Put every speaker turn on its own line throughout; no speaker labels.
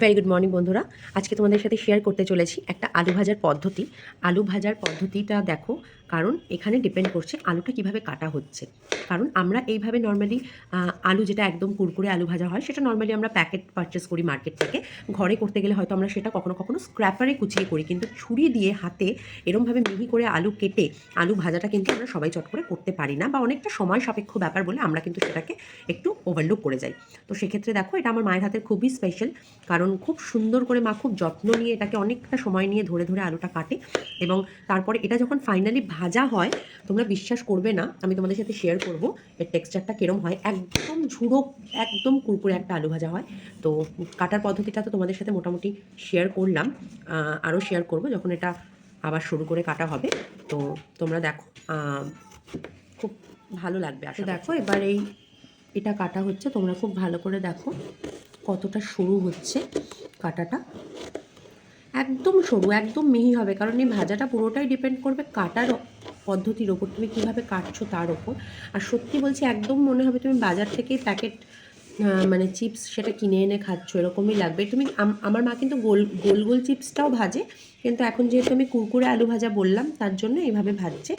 Very good morning বন্ধুরা। আজকে তোমাদের সাথে শেয়ার করতে চলেছি একটা আলু ভাজার পদ্ধতি। আলু ভাজার পদ্ধতিটা দেখো কারণ এখানে ডিপেন্ড করছে আলুটা কীভাবে কাটা হচ্ছে। কারণ আমরা এইভাবে নর্মালি আলু যেটা একদম কুরকুরে আলু ভাজা হয়, সেটা নর্মালি আমরা প্যাকেট পারচেস করি মার্কেট থেকে। ঘরে করতে গেলে হয়তো আমরা সেটা কখনো কখনো স্ক্র্যাপারে কুচিয়ে করি, কিন্তু ছুরি দিয়ে হাতে এরমভাবে মিহি করে আলু কেটে আলু ভাজাটা কিন্তু আমরা সবাই চট করে করতে পারি না, বা অনেকটা সময় সাপেক্ষ ব্যাপার বলে আমরা কিন্তু সেটাকে একটু ওভারলুক করে যাই। তো সেক্ষেত্রে দেখো, এটা আমার মায়ের হাতের খুবই স্পেশাল কারণ খুব সুন্দর করে মা খুব যত্ন নিয়ে এটাকে অনেকটা সময় নিয়ে ধরে ধরে আলুটা কাটে, এবং তারপরে এটা যখন ফাইনালি ভাজা হয়, তোমরা বিশ্বাস করবে না, আমি তোমাদের সাথে শেয়ার করব, এর টেক্সচারটা কীরম হয়। একদম ঝুড়ো, একদম কুরকুরে একটা আলু ভাজা হয়। তো কাটার পদ্ধতিটা তো তোমাদের সাথে মোটামুটি শেয়ার করলাম। আরও শেয়ার করব যখন এটা আবার শুরু করে কাটা হবে। তো তোমরা দেখো খুব ভালো লাগবে আসলে দেখো, এবার এই এটা কাটা হচ্ছে, তোমরা খুব ভালো করে দেখো কতটা সরু হচ্ছে কাটাটা। একদম সরু, একদম মিহি হবে, কারণ এই ভাজাটা পুরোটাই ডিপেন্ড করবে কাটার পদ্ধতির ওপর তুমি কীভাবে কাটছো তার ওপর। আর সত্যি বলছি, একদম মনে হবে তুমি বাজার থেকে প্যাকেট মানে চিপস সেটা কিনে এনে খাচ্ছ, এরকমই লাগবে। তুমি, আম- আমার মা কিন্তু গোল গোল গোল চিপসটাও ভাজে, কিন্তু এখন যেহেতু আমি কুরকুরে আলু ভাজা বললাম, তার জন্য এইভাবে ভাজছে।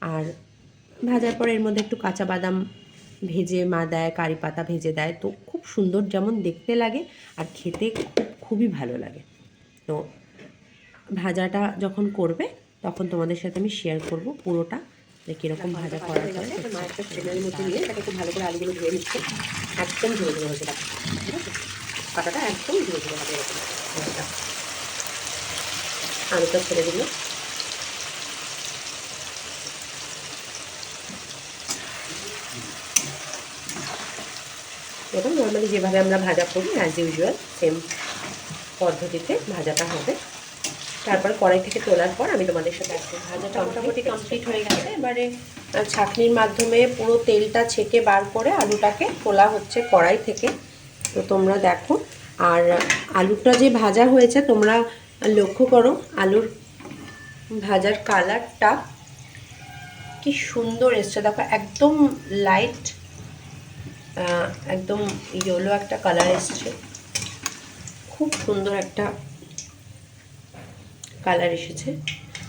আর ভাজার পর এর মধ্যে একটু কাঁচা বাদাম ভেজে মা দেয়, কারি পাতা ভেজে দেয়, তো খুব সুন্দর যেমন দেখতে লাগে, আর খেতে খুব, খুবই ভালো লাগে। তো ভাজাটা যখন করবে তখন তোমাদের সাথে আমি শেয়ার করব পুরোটা যে কীরকম ভাজা করা যায় মা একটা স্ট্রেনারের মধ্যে নিয়ে সেটাকে খুব ভালো করে আলুগুলো ধুয়ে নিচ্ছে একদম ধুয়ে ধুয়ে হয়েছে ঠিক আছে? কাটাটা একদম ধুয়ে ধুয়ে হবে আলুটা ছেড়ে দিল। এবং নর্মালি যেভাবে আমরা ভাজা করি অ্যাজ ইউজুয়াল সেম পদ্ধতিতে ভাজাটা হবে। তারপর কড়াই থেকে তোলার পর আমি তোমাদের সাথে একদম ভাজাটা মোটামুটি কমপ্লিট হয়ে গেছে। এবারে ছাঁকনির মাধ্যমে পুরো তেলটা ছেঁকে বার করে আলুটাকে তোলা হচ্ছে কড়াই থেকে। তো তোমরা দেখো, আর আলুটা যে ভাজা হয়েছে, তোমরা লক্ষ্য করো, আলুর ভাজার কালারটা কি সুন্দর এসছে। দেখো, একদম লাইট একদম ইয়েলো একটা কালার এসছে। খুব সুন্দর একটা কালার এসেছে।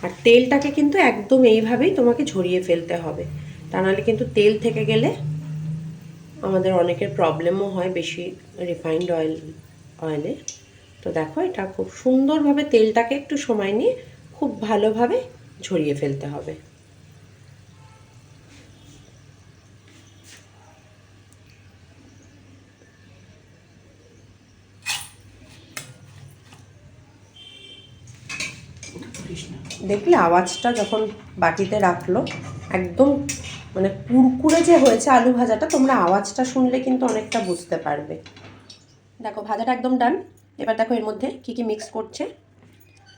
আর তেলটাকে কিন্তু একদম এইভাবেই তোমাকে ঝরিয়ে ফেলতে হবে। তা নাহলে কিন্তু তেল থেকে গেলে আমাদের অনেকের প্রবলেমও হয় বেশি রিফাইন্ড অয়েল অয়েলে তো দেখো এটা খুব সুন্দরভাবে তেলটাকে একটু সময় নিয়ে খুব ভালোভাবে ঝরিয়ে ফেলতে হবে। দেখলে আওয়াজটা যখন বাটিতে রাখল, একদম মানে কুরকুরে যে হয়েছে আলু ভাজাটা, তোমরা আওয়াজটা শুনলে কিন্তু অনেকটা বুঝতে পারবে। দেখো, ভাজাটা একদম ডান। এবার দেখো এর মধ্যে কি কি মিক্স করছে।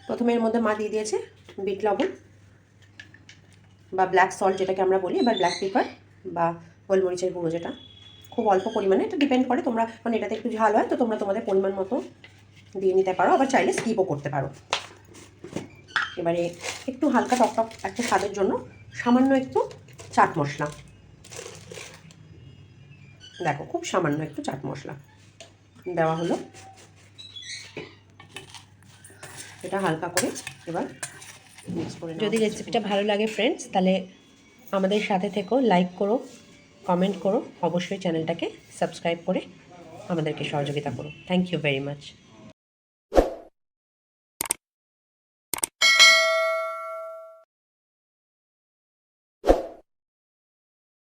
প্রথমে এর মধ্যে মা দিয়ে দিয়েছে বিট লবণ বা ব্ল্যাক সল্ট যেটাকে আমরা বলি, এবার ব্ল্যাক পেপার বা গোলমরিচের গুঁড়ো যেটা। খুব অল্প পরিমাণে, এটা ডিপেন্ড করে তোমরা মানে এটাতে একটু ঝাল হয়, তো তোমরা তোমাদের পরিমাণ মতো দিয়ে নিতে পারো, আবার চাইলে স্কিপও করতে পারো। এবারে একটু হালকা টক টক একটা স্বাদের জন্য সামান্য একটু চাট মশলা। দেখো খুব সামান্য একটু চাট মশলা দেওয়া হলো। এটা হালকা করে এবার মিক্স করে যদি রেসিপিটা ভালো লাগে ফ্রেন্ডস তাহলে আমাদের সাথে থেকো লাইক করো কমেন্ট করো। অবশ্যই চ্যানেলটাকে সাবস্ক্রাইব করে আমাদেরকে সহযোগিতা করো। Thank you very much